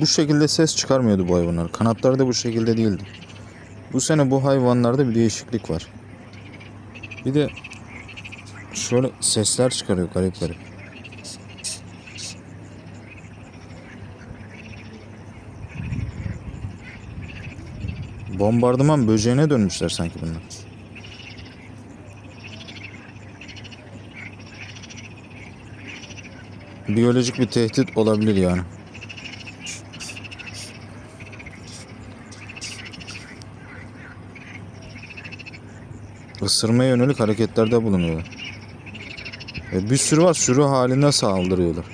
bu şekilde ses çıkarmıyordu bu hayvanlar. Kanatları da bu şekilde değildi. Bu sene bu hayvanlarda bir değişiklik var. Bir de şöyle sesler çıkarıyor garip garip. Bombardıman böceğine dönmüşler sanki bunlar. Biyolojik bir tehdit olabilir yani. Isırmaya yönelik hareketlerde bulunuyorlar. E bir sürü var sürü halinde saldırıyorlar.